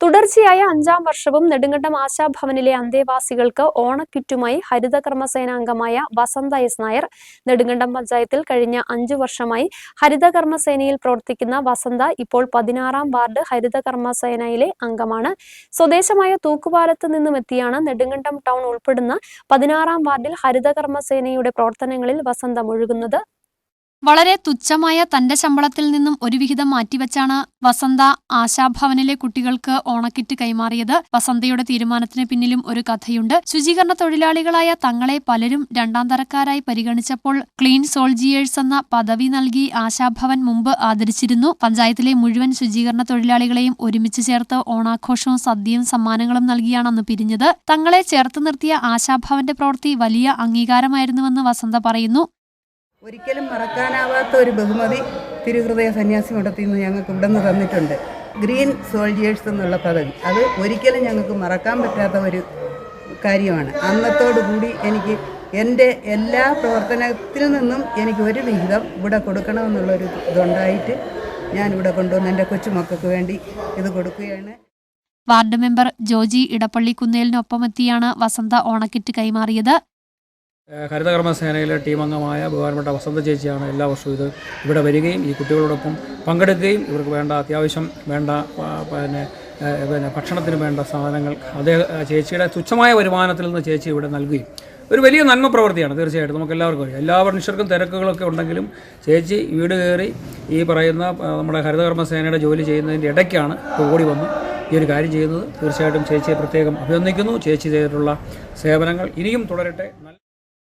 തുടർച്ചയായ അഞ്ചാം വർഷവും നെടുങ്കണ്ടം ആശാഭവനിലെ അന്തേവാസികൾക്ക് ഓണക്കിറ്റുമായി ഹരിതകർമ്മസേന അംഗമായ വസന്ത എസ് നായർ നെടുങ്കണ്ടം പഞ്ചായത്തിൽ കഴിഞ്ഞ അഞ്ചു വർഷമായി ഹരിതകർമ്മസേനയിൽ പ്രവർത്തിക്കുന്ന വസന്ത ഇപ്പോൾ പതിനാറാം വാർഡ് ഹരിതകർമ്മസേനയിലെ അംഗമാണ്. സ്വദേശമായ തൂക്കുപാലത്ത് നിന്നും എത്തിയാണ് നെടുങ്കണ്ടം ടൗൺ ഉൾപ്പെടുന്ന പതിനാറാം വാർഡിൽ ഹരിതകർമ്മസേനയുടെ പ്രവർത്തനങ്ങളിൽ വസന്ത മുഴുകുന്നത്. വളരെ തുച്ഛമായ തന്റെ ശമ്പളത്തിൽ നിന്നും ഒരു വിഹിതം മാറ്റിവെച്ചാണ് വസന്ത ആശാഭവനിലെ കുട്ടികൾക്ക് ഓണക്കിറ്റ് കൈമാറിയത്. വസന്തയുടെ തീരുമാനത്തിന് പിന്നിലും ഒരു കഥയുണ്ട്. ശുചീകരണ തൊഴിലാളികളായ തങ്ങളെ പലരും രണ്ടാം തരക്കാരായി പരിഗണിച്ചപ്പോൾ ക്ലീൻ സോൾജിയേഴ്സ് എന്ന പദവി നൽകി ആശാഭവൻ മുമ്പ് ആദരിച്ചിരുന്നു. പഞ്ചായത്തിലെ മുഴുവൻ ശുചീകരണ തൊഴിലാളികളെയും ഒരുമിച്ച് ചേർത്ത് ഓണാഘോഷവും സദ്യയും സമ്മാനങ്ങളും നൽകിയാണ് അന്ന് പിരിഞ്ഞത്. തങ്ങളെ ചേർത്ത് നിർത്തിയ ആശാഭവന്റെ പ്രവൃത്തി വലിയ അംഗീകാരമായിരുന്നുവെന്ന് വസന്ത പറയുന്നു. ഒരിക്കലും മറക്കാനാവാത്ത ഒരു ബഹുമതി തിരുഹൃദയ സന്യാസി മഠത്തിൽ നിന്ന് ഞങ്ങൾക്ക് ഇവിടെ നിന്ന് തന്നിട്ടുണ്ട്. ഗ്രീൻ സോൾജിയേഴ്സ് എന്നുള്ള പദവി. അത് ഒരിക്കലും ഞങ്ങൾക്ക് മറക്കാൻ പറ്റാത്ത ഒരു കാര്യമാണ്. അന്നത്തോടുകൂടി എനിക്ക് എന്റെ എല്ലാ പ്രവർത്തനത്തിൽ നിന്നും എനിക്ക് ഒരു വിഹിതം ഇവിടെ കൊടുക്കണമെന്നുള്ളൊരു ഇതുണ്ടായിട്ട് ഇവിടെ കൊണ്ടുവന്ന് എന്റെ കൊച്ചുമക്കൾക്ക് വേണ്ടി ഇത് കൊടുക്കുകയാണ്. വാർഡ് മെമ്പർ ജോജി ഇടപ്പള്ളി കുന്നേലിനൊപ്പം എത്തിയാണ് വസന്ത ഓണക്കിറ്റ് കൈമാറിയത്. ഏഹ് ഹരിതകർമ്മസേനയിലെ ടീം അംഗമായ ബഹുമാനപ്പെട്ട വസന്ത ചേച്ചിയാണ് എല്ലാ വർഷവും ഇത് ഇവിടെ വരികയും ഈ കുട്ടികളോടൊപ്പം പങ്കെടുക്കുകയും ഇവർക്ക് വേണ്ട അത്യാവശ്യം വേണ്ട പിന്നെ പിന്നെ ഭക്ഷണത്തിന് വേണ്ട സാധനങ്ങൾ അതേ ചേച്ചിയുടെ തുച്ഛമായ വരുമാനത്തിൽ നിന്ന് ചേച്ചി ഇവിടെ നൽകുകയും. ഒരു വലിയ നന്മ പ്രവൃത്തിയാണ് തീർച്ചയായിട്ടും. നമുക്ക് എല്ലാവർക്കും അറിയാം. എല്ലാ മനുഷ്യർക്കും തിരക്കുകളൊക്കെ ഉണ്ടെങ്കിലും ചേച്ചി വീട് കയറി ഈ പറയുന്ന നമ്മുടെ നമ്മുടെ ഹരിതകർമ്മസേനയുടെ ജോലി ചെയ്യുന്നതിന്റെ ഇടയ്ക്കാണ് ഓടി വന്ന് ഈ ഒരു കാര്യം ചെയ്യുന്നത്. തീർച്ചയായിട്ടും ചേച്ചിയെ പ്രത്യേകം അഭിനന്ദിക്കുന്നു. ചേച്ചി ചെയ്തിട്ടുള്ള സേവനങ്ങൾ ഇനിയും തുടരട്ടെ.